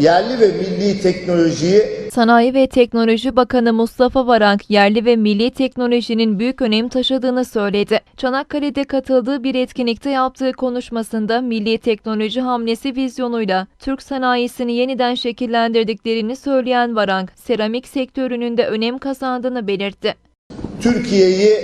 Yerli ve milli teknolojiyi Sanayi ve Teknoloji Bakanı Mustafa Varank, yerli ve milli teknolojinin büyük önem taşıdığını söyledi. Çanakkale'de katıldığı bir etkinlikte yaptığı konuşmasında milli teknoloji hamlesi vizyonuyla Türk sanayisini yeniden şekillendirdiklerini söyleyen Varank, seramik sektörünün de önem kazandığını belirtti. Türkiye'yi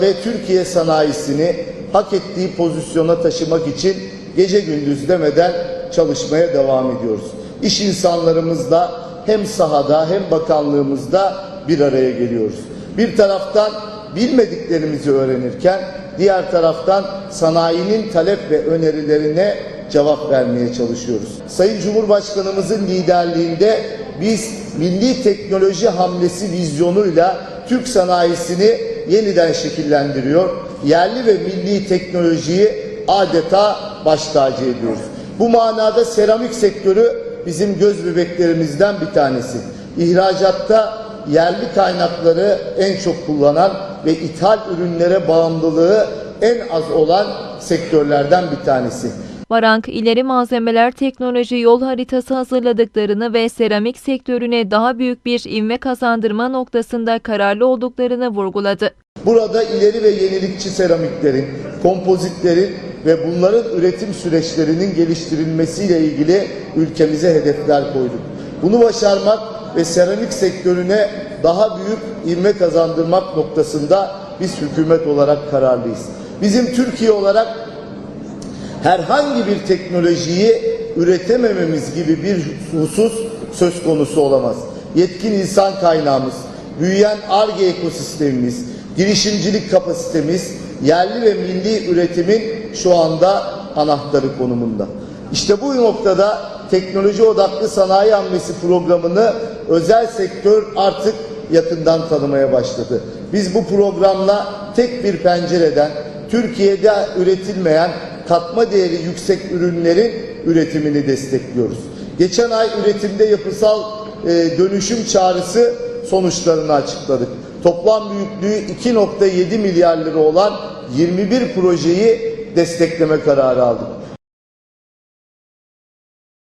ve Türkiye sanayisini hak ettiği pozisyona taşımak için gece gündüz demeden çalışmaya devam ediyoruz. İş insanlarımızla hem sahada hem bakanlığımızda bir araya geliyoruz. Bir taraftan bilmediklerimizi öğrenirken diğer taraftan sanayinin talep ve önerilerine cevap vermeye çalışıyoruz. Sayın Cumhurbaşkanımızın liderliğinde biz milli teknoloji hamlesi vizyonuyla Türk sanayisini yeniden şekillendiriyor. Yerli ve milli teknolojiyi adeta baş tacı ediyoruz. Bu manada seramik sektörü bizim göz bebeklerimizden bir tanesi. İhracatta yerli kaynakları en çok kullanan ve ithal ürünlere bağımlılığı en az olan sektörlerden bir tanesi. Varank, ileri malzemeler teknoloji yol haritası hazırladıklarını ve seramik sektörüne daha büyük bir ivme kazandırma noktasında kararlı olduklarını vurguladı. Burada ileri ve yenilikçi seramiklerin, kompozitlerin ve bunların üretim süreçlerinin geliştirilmesiyle ilgili ülkemize hedefler koyduk. Bunu başarmak ve seramik sektörüne daha büyük ivme kazandırmak noktasında biz hükümet olarak kararlıyız. Bizim Türkiye olarak herhangi bir teknolojiyi üretemememiz gibi bir husus söz konusu olamaz. Yetkin insan kaynağımız, büyüyen ARGE ekosistemimiz, girişimcilik kapasitemiz, yerli ve milli üretimin şu anda anahtarı konumunda. İşte bu noktada teknoloji odaklı sanayi hamlesi programını özel sektör artık yakından tanımaya başladı. Biz bu programla tek bir pencereden Türkiye'de üretilmeyen katma değeri yüksek ürünlerin üretimini destekliyoruz. Geçen ay üretimde yapısal e, dönüşüm çağrısı sonuçlarını açıkladık. Toplam büyüklüğü 2.7 milyar lira olan 21 projeyi destekleme kararı aldık.